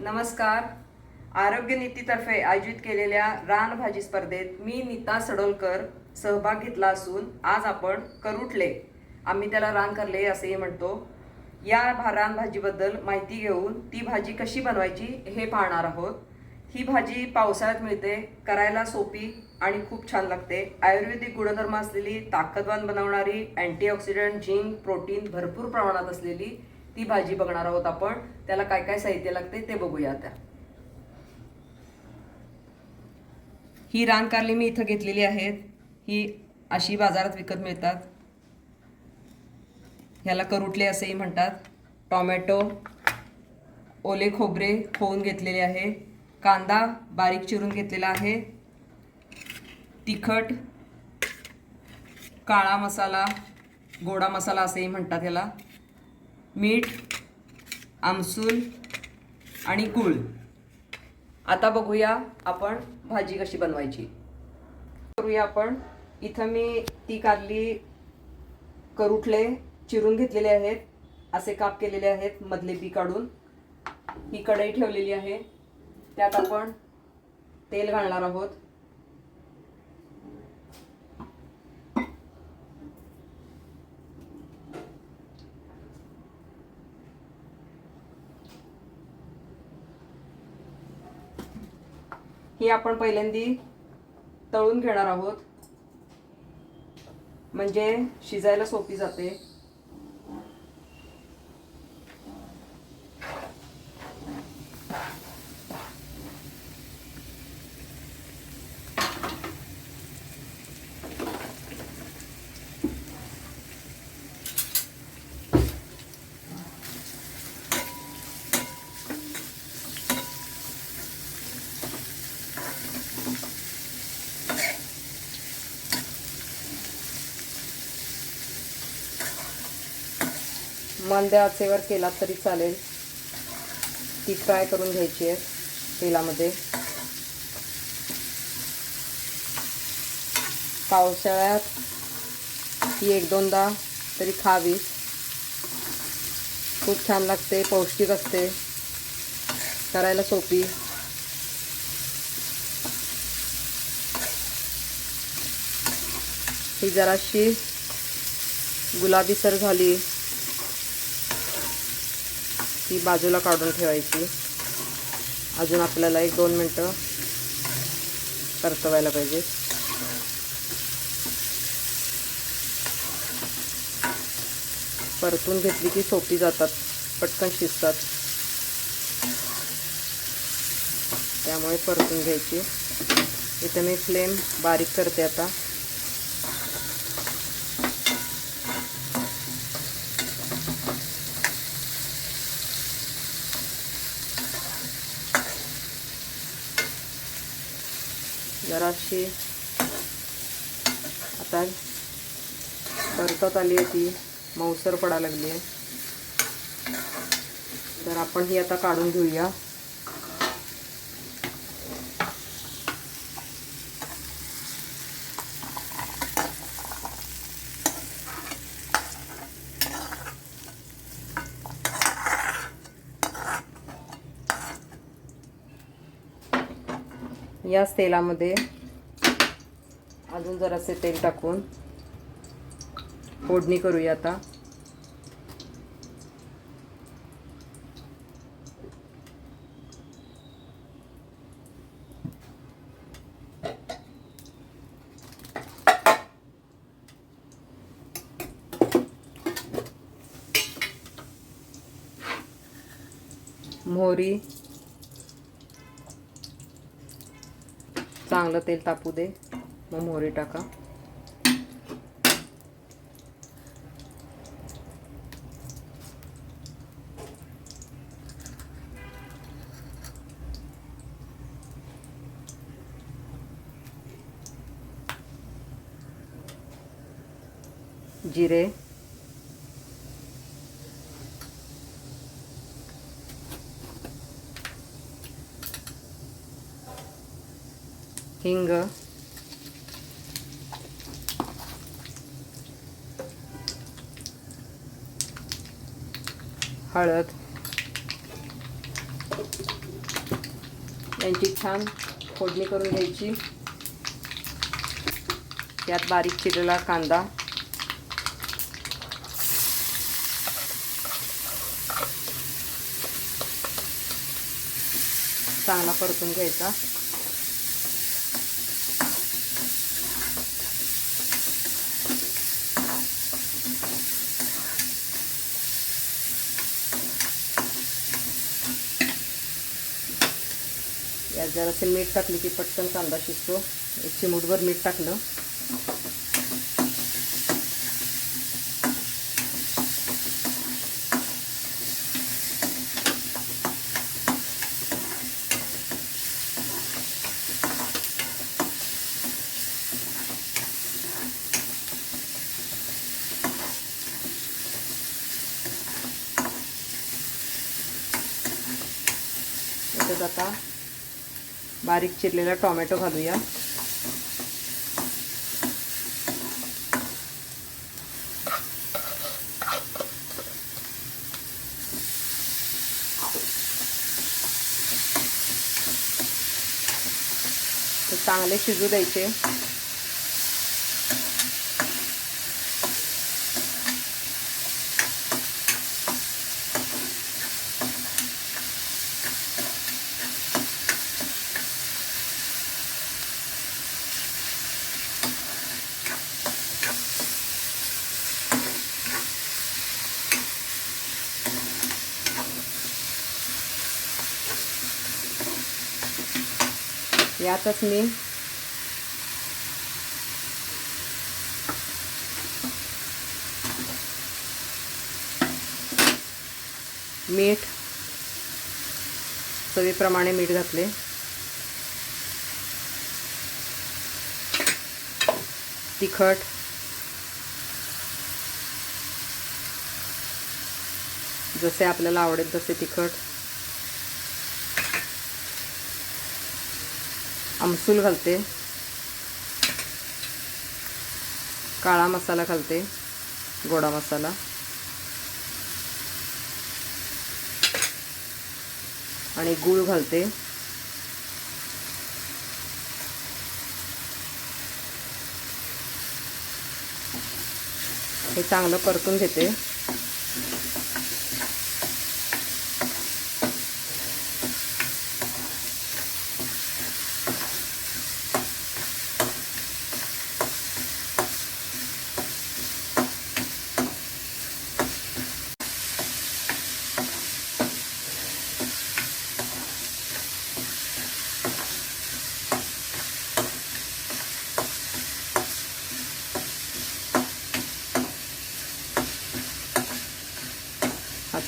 नमस्कार. आरोग्य नीतीतर्फे आयोजित केलेल्या रानभाजी स्पर्धेत मी नीता सडोलकर सहभाग घेतला असून आज आपण करुटले. आम्ही त्याला रान करले असेही म्हणतो. या भा रानभाजीबद्दल माहिती घेऊन ती भाजी कशी बनवायची हे पाहणार आहोत. ही भाजी पावसाळ्यात मिळते करायला सोपी आणि खूप छान लागते. आयुर्वेदिक गुणधर्म असलेली ताकदवान बनवणारी अँटीऑक्सिडंट झिंक प्रोटीन भरपूर प्रमाणात असलेली ती भाजी बघणार आहोत आपण. त्याला काय काय साहित्य लागते ते बघूया आता. ही रानकारली मी इथं घेतलेली आहेत. ही अशी बाजारात विकत मिळतात. ह्याला करुटले असेही म्हणतात. टॉमॅटो ओले खोबरे होऊन घेतलेले आहे. कांदा बारीक चिरून घेतलेला आहे. तिखट काळा मसाला गोडा मसाला असेही म्हणतात ह्याला. मीठ आमसूल आणि गूळ. आता बघूया आपण भाजी कशी बनवायची. करूया आपण. इथं मी ती कारली करुठले चिरून घेतलेले आहेत. असे काप केलेले आहेत मधले बी काढून. ही कढई ठेवलेली आहे. त्यात आपण तेल घालणार आहोत. ही आपण पहिल्यांदी तळून घेणार आहोत. म्हणजे शिजायला सोपी जाते. मंद्या आचेवर केला तरी चालेल. ती फ्राय करून घ्यायची आहे तेलामध्ये. पावसाळ्यात ती एक दोनदा तरी खावी. खूप छान लागते पौष्टिक असते. करायला सोपी. ही जराशी गुलाबीसर झाली. ती बाजूला काढून ठेवायची. अजून आपल्याला एक दोन मिनटं परतवायला पाहिजे. परतून घेतली की सोपी जातात पटकन शिजतात. त्यामुळे परतून घ्यायची. इथं मी फ्लेम बारीक करते आता. जराशी आता परतत आली आहे ती. मऊसर पडा लागली आहे. तर आपण ही आता काढून घेऊया. याच तेलामध्ये अजून जरासे तेल टाकून फोडणी करूया आता. मोहरी. चांगलं तेल तापू दे. मोहरी टाका जिरे। हिंग। हळद. यांची छान फोडणी करून घ्यायची. त्यात बारीक चिरलेला कांदा. चांगला परतून घ्यायचा. यात जरासे मीठ टाकले की पटकन कांदा शिजतो. एक चिमूटभर मीठ टाकलं. आता बारीक चिरलेला टोमॅटो घालूया. ते चांगले शिजू द्यायचे. यातच मी मीठ चवीप्रमाणे मीठ घातले. तिखट. जसे आपल्याला आवडेल तसे तिखट. आमसूल घालते. काळा मसाला घालते. गोडा मसाला. आणि गूळ घालते. हे चांगलं परतून घेते.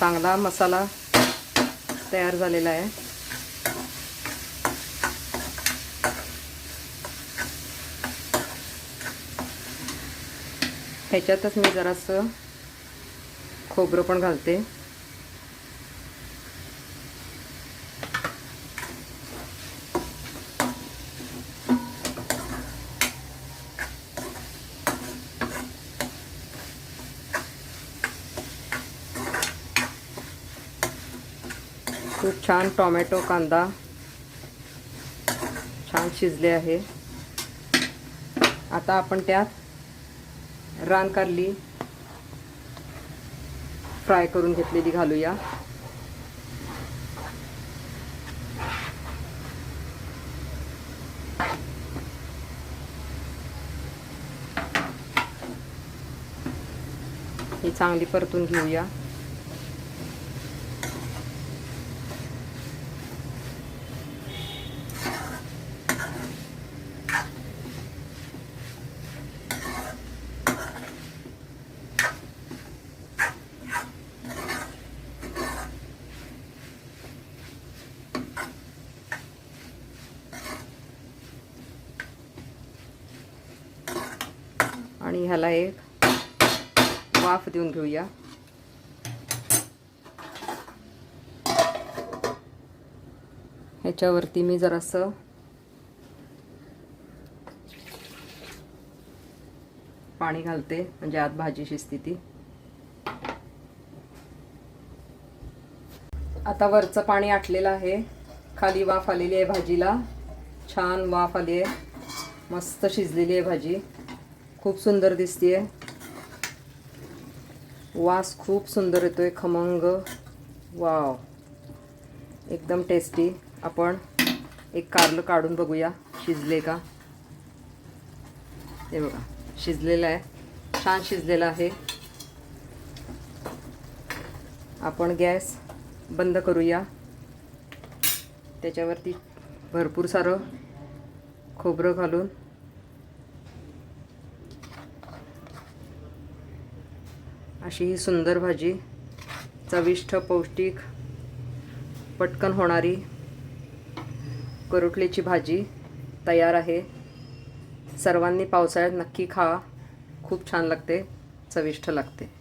चांगला मसाला तयार झालेला आहे. ह्याच्यातच मी जरासं खोबरं पण घालते. खूप छान टोमॅटो कांदा छान शिजले आहे. आता आपण त्यात रान कारली फ्राय करून घेतलेली घालूया. ही चांगली परतून घेऊया. ह्याला एक वाफ देऊन घेऊया. ह्याच्यावरती मी जरासं पाणी घालते म्हणजे आत भाजी शिजते ती आता वरचं पाणी आटलेलं आहे. खाली वाफ आलेली आहे भाजीला. छान वाफ आली आहे. मस्त शिजलेली आहे भाजी. खूप सुंदर दिसतीये. वास खूप सुंदर येतोय खमंग. वाव. एकदम टेस्टी आपण एक कारलं काढून बघूया. शिजले का? हे बघा. शिजलेलं आहे. छान शिजलेलं आहे. आपण गॅस बंद करूया. त्याच्यावरती भरपूर सारं खोबरं घालून अशी ही सुंदर भाजी चविष्ट पौष्टिक पटकन होणारी करुटलीची भाजी तयार आहे. सर्वांनी पावसाळ्यात नक्की खा. खूप छान लागते. चविष्ट लागते.